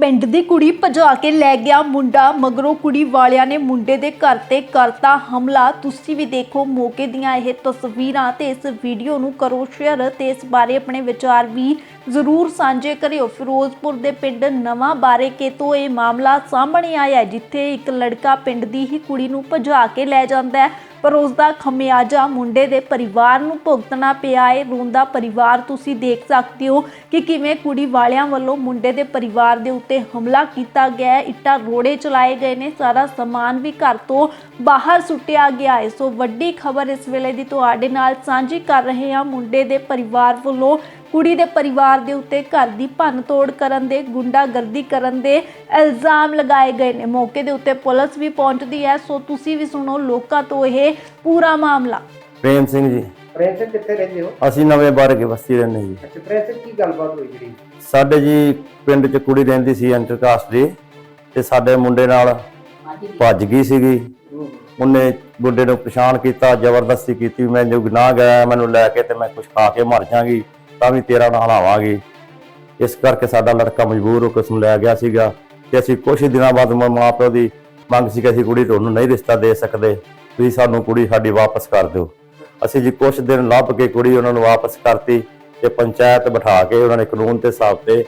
ਪਿੰਡ ਦੀ ਕੁੜੀ ਭਜਾ ਕੇ ਲੈ ਗਿਆ ਮੁੰਡਾ, ਮਗਰੋਂ ਕੁੜੀ ਵਾਲਿਆਂ ਨੇ ਮੁੰਡੇ ਦੇ ਘਰ ਤੇ ਕਰਤਾ ਹਮਲਾ। ਤੁਸੀਂ ਵੀ ਦੇਖੋ ਮੌਕੇ ਦੀਆਂ ਇਹ ਤਸਵੀਰਾਂ ਤੇ ਇਸ ਵੀਡੀਓ ਨੂੰ ਕਰੋ ਸ਼ੇਅਰ ਤੇ ਇਸ ਬਾਰੇ ਆਪਣੇ ਵਿਚਾਰ ਵੀ ਜ਼ਰੂਰ ਸਾਂਝੇ ਕਰਿਓ। ਫਿਰੋਜ਼ਪੁਰ ਦੇ ਪਿੰਡ ਨਵਾਂ ਬਾਰੇਕੇ ਤੋਂ ਇਹ ਮਾਮਲਾ ਸਾਹਮਣੇ ਆਇਆ ਜਿੱਥੇ ਇੱਕ ਲੜਕਾ ਪਿੰਡ ਦੀ ਹੀ ਕੁੜੀ ਨੂੰ ਭਜਾ ਕੇ ਲੈ ਜਾਂਦਾ ਹੈ। ਪਰ ਉਸ ਦਾ ਖਮਿਆਜਾ ਮੁੰਡੇ ਦੇ ਪਰਿਵਾਰ ਨੂੰ ਭੁਗਤਣਾ ਪਿਆ ਹੈ ਰੋਂਦਾ ਪਰਿਵਾਰ, ਤੁਸੀਂ ਦੇਖ ਸਕਦੇ ਹੋ ਕਿ ਕਿਵੇਂ ਕੁੜੀ ਵਾਲਿਆਂ ਵੱਲੋਂ ਮੁੰਡੇ ਦੇ ਪਰਿਵਾਰ ਦੇ ਉੱਤੇ ਹਮਲਾ ਕੀਤਾ ਗਿਆ ਹੈ ਇੱਟਾਂ ਰੋੜੇ ਚਲਾਏ ਗਏ ਨੇ, ਸਾਰਾ ਸਮਾਨ ਵੀ ਘਰ ਤੋਂ ਬਾਹਰ ਸੁੱਟਿਆ ਗਿਆ ਹੈ ਸੋ ਵੱਡੀ ਖਬਰ ਇਸ ਵੇਲੇ ਦੀ ਤੁਹਾਡੇ ਨਾਲ ਸਾਂਝੀ ਕਰ ਰਹੇ ਹਾਂ। ਮੁੰਡੇ ਦੇ ਪਰਿਵਾਰ ਵੱਲੋਂ ਕੁੜੀ ਦੇ ਪਰਿਵਾਰ ਦੇ ਉੱਤੇ ਘਰ ਦੀ ਭੰਨ ਤੋੜ ਕਰਨ ਦੇ ਗੁੰਡਾਗਰਦੀ ਕਰਨ ਦੇ ਇਲਜ਼ਾਮ ਲਗਾਏ ਗਏ ਨੇ। ਮੌਕੇ ਦੇ ਉੱਤੇ ਪੁਲਿਸ ਵੀ ਪਹੁੰਚਦੀ ਹੈ। ਸੋ ਤੁਸੀਂ ਵੀ ਸੁਣੋ ਲੋਕਾਂ ਤੋਂ ਇਹ ਪੂਰਾ ਮਾਮਲਾ। ਪ੍ਰੇਮ ਸਿੰਘ ਜੀ। ਪ੍ਰੇਮ ਸਿੰਘ ਕਿੱਥੇ ਰਹਿੰਦੇ ਹੋ? ਅਸੀਂ ਨਵੇਂ ਬਾਰ ਕੇ ਬਸਤੀ ਰਹਿੰਦੇ ਜੀ। ਅੱਛਾ ਪ੍ਰੇਮ ਸਿੰਘ ਕੀ ਗੱਲਬਾਤ ਹੋਈ ਜਿਹੜੀ? ਸਾਡੇ ਜੀ ਪਿੰਡ 'ਚ ਕੁੜੀ ਰਹਿੰਦੀ ਸੀ ਇੰਟਰਕਾਸਟ ਦੀ ਤੇ ਸਾਡੇ ਮੁੰਡੇ ਨਾਲ ਭੱਜ ਗਈ ਸੀਗੀ। ਉਹਨੇ ਮੁੰਡੇ ਨੂੰ ਪਛਾਣ ਕੀਤਾ ਜ਼ਬਰਦਸਤੀ ਕੀਤੀ। ਮੈਂ ਜੋ ਗੁਨਾਹ ਗਿਆ ਮੈਨੂੰ ਲੈ ਕੇ ਤੇ ਮੈਂ ਕੁਝ ਖਾ ਕੇ ਮਰ ਜਾਾਂਗੀ ਤਾਂ ਵੀ ਤੇਰਾ ਨਾਲ ਹਲਾਵਾਂਗੀ ਇਸ ਕਰਕੇ ਸਾਡਾ ਲੜਕਾ ਮਜਬੂਰ ਹੋ ਕੇ ਉਸ ਨੂੰ ਲੈ ਗਿਆ ਸੀਗਾ ਤੇ ਅਸੀਂ ਕੁਝ ਦਿਨਾਂ ਬਾਅਦ ਮ- ਮਾਂ ਪਿਓ ਦੀ ਮੰਗ ਸੀ ਕਿ ਅਸੀਂ ਕੁੜੀ ਤੁਹਾਨੂੰ ਨਹੀਂ ਰਿਸ਼ਤਾ ਦੇ ਸਕਦੇ। ਤੁਸੀਂ ਸਾਨੂੰ ਕੁੜੀ ਸਾਡੀ ਵਾਪਸ ਕਰ ਦਿਓ। ਅਸੀਂ ਜੀ ਕੁਝ ਦਿਨ ਲੱਭ ਕੇ ਕੁੜੀ ਉਹਨਾਂ ਨੂੰ ਵਾਪਸ ਕਰਤੀ ਤੇ ਪੰਚਾਇਤ ਬਿਠਾ ਕੇ ਉਹਨਾਂ ਨੇ ਕਾਨੂੰਨ ਦੇ ਹਿਸਾਬ ਤੇ